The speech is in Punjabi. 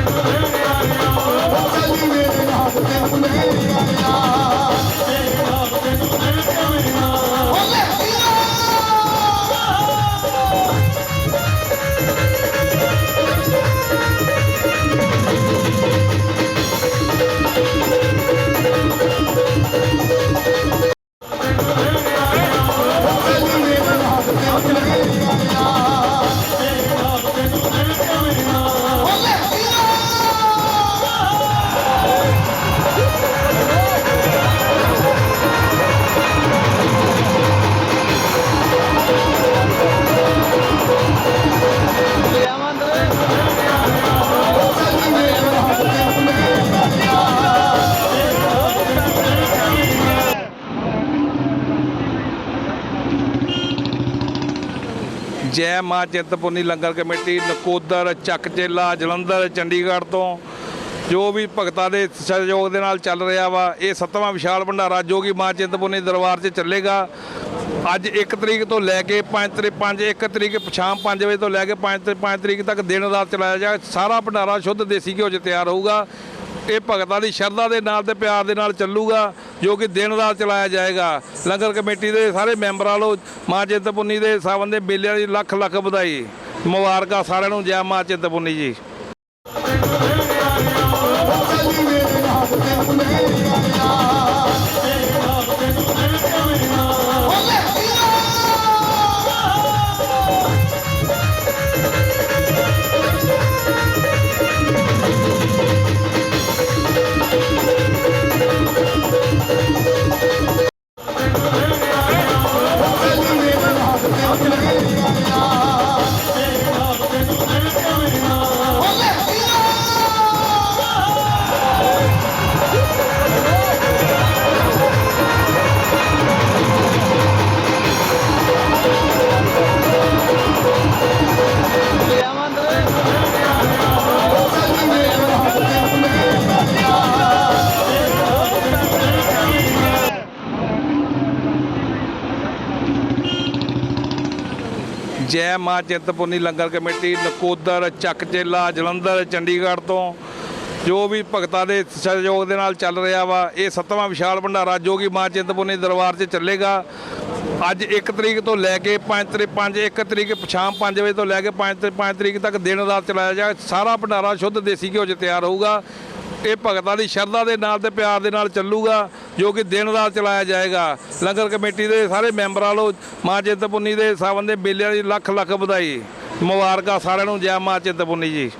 ਆਇਆ ਉਹ ਚੱਲੀ ਮੇਰੇ ਨਾਲ ਤੇ ਮੁੰਡੇ ਆਇਆ ਜੈ ਮਾਂ ਚਿੰਤਪੁਰਨੀ ਲੰਗਰ ਕਮੇਟੀ, ਨਕੋਦਰ ਚੱਕਚੇਲਾ ਜਲੰਧਰ, ਚੰਡੀਗੜ੍ਹ ਤੋਂ ਜੋ ਵੀ ਭਗਤਾਂ ਦੇ ਸਹਿਯੋਗ ਦੇ ਨਾਲ ਚੱਲ ਰਿਹਾ ਵਾ, ਇਹ ਸੱਤਵਾਂ ਵਿਸ਼ਾਲ ਭੰਡਾਰਾ ਜੋ ਕਿ ਮਾਂ ਚਿੰਤਪੁਰਨੀ ਦਰਬਾਰ 'ਚ ਚੱਲੇਗਾ। ਅੱਜ 1 ਤਰੀਕ ਤੋਂ ਲੈ ਕੇ 5 ਤਰੀਕ 5 1 ਤਰੀਕ ਸ਼ਾਮ 5 ਵਜੇ ਤੋਂ ਲੈ ਕੇ 5 5 ਤਰੀਕ ਤੱਕ ਦਿਨ ਰਾਤ ਚਲਾਇਆ ਜਾਏ। ਸਾਰਾ ਭੰਡਾਰਾ ਸ਼ੁੱਧ ਦੇਸੀ ਘਿਓ 'ਚ ਤਿਆਰ ਹੋਊਗਾ। ਇਹ ਭਗਤਾਂ ਦੀ ਸ਼ਰਧਾ ਦੇ ਨਾਲ ਤੇ ਪਿਆਰ ਦੇ ਨਾਲ ਚੱਲੂਗਾ, ਜੋ ਕਿ ਦਿਨ ਰਾਤ ਚਲਾਇਆ ਜਾਏਗਾ। ਲੰਗਰ ਕਮੇਟੀ ਦੇ ਸਾਰੇ ਮੈਂਬਰਾਂ ਵੱਲੋਂ ਮਾਂ ਚਿੰਤਪੁਰਨੀ ਦੇ ਸਾਵਨ ਦੇ ਮੇਲਿਆਂ ਦੀ ਲੱਖ ਲੱਖ ਵਧਾਈ। ਮੁਬਾਰਕਾਂ ਸਾਰਿਆਂ ਨੂੰ, ਜੈ ਮਾਂ ਚਿੰਤਪੁਰਨੀ ਜੀ। ਜੈ ਮਾਂ ਚਿੰਤਪੁਰਨੀ ਲੰਗਰ ਕਮੇਟੀ, ਨਕੋਦਰ, ਚੱਕ ਚੇਲਾ, ਜਲੰਧਰ, ਚੰਡੀਗੜ੍ਹ ਤੋਂ ਜੋ ਵੀ ਭਗਤਾਂ ਦੇ ਸਹਿਯੋਗ ਦੇ ਨਾਲ ਚੱਲ ਰਿਹਾ ਵਾ, ਇਹ ਸੱਤਵਾਂ ਵਿਸ਼ਾਲ ਭੰਡਾਰਾ ਜੋ ਕਿ ਮਾਂ ਚਿੰਤਪੁਰਨੀ ਦਰਬਾਰ 'ਚ ਚੱਲੇਗਾ। ਅੱਜ 1 ਤਰੀਕ ਤੋਂ ਲੈ ਕੇ 5 ਤਰੀਕ 5 1 ਤਰੀਕ ਸ਼ਾਮ 5 ਵਜੇ ਤੋਂ ਲੈ ਕੇ 5 5 ਤਰੀਕ ਤੱਕ ਦਿਨ ਰਾਤ ਚਲਾਇਆ ਜਾਏਗਾ। ਸਾਰਾ ਭੰਡਾਰਾ ਸ਼ੁੱਧ ਦੇਸੀ ਘਿਓ 'ਚ ਤਿਆਰ ਹੋਊਗਾ। ਇਹ ਭਗਤਾਂ ਦੀ ਸ਼ਰਧਾ ਦੇ ਨਾਲ ਤੇ ਪਿਆਰ ਦੇ ਨਾਲ ਚੱਲੂਗਾ, ਜੋ ਕਿ ਦਿਨ ਰਾਤ ਚਲਾਇਆ ਜਾਏਗਾ। ਲੰਗਰ ਕਮੇਟੀ ਦੇ ਸਾਰੇ ਮੈਂਬਰਾਂ ਵੱਲੋਂ ਮਾਂ ਚਿੰਤਪੁਰਨੀ ਦੇ ਸਾਵਨ ਦੇ ਮੇਲਿਆਂ ਦੀ ਲੱਖ ਲੱਖ ਵਧਾਈ। ਮੁਬਾਰਕਾਂ ਸਾਰਿਆਂ ਨੂੰ, ਜੈ ਮਾਂ ਚਿੰਤਪੁਰਨੀ ਜੀ।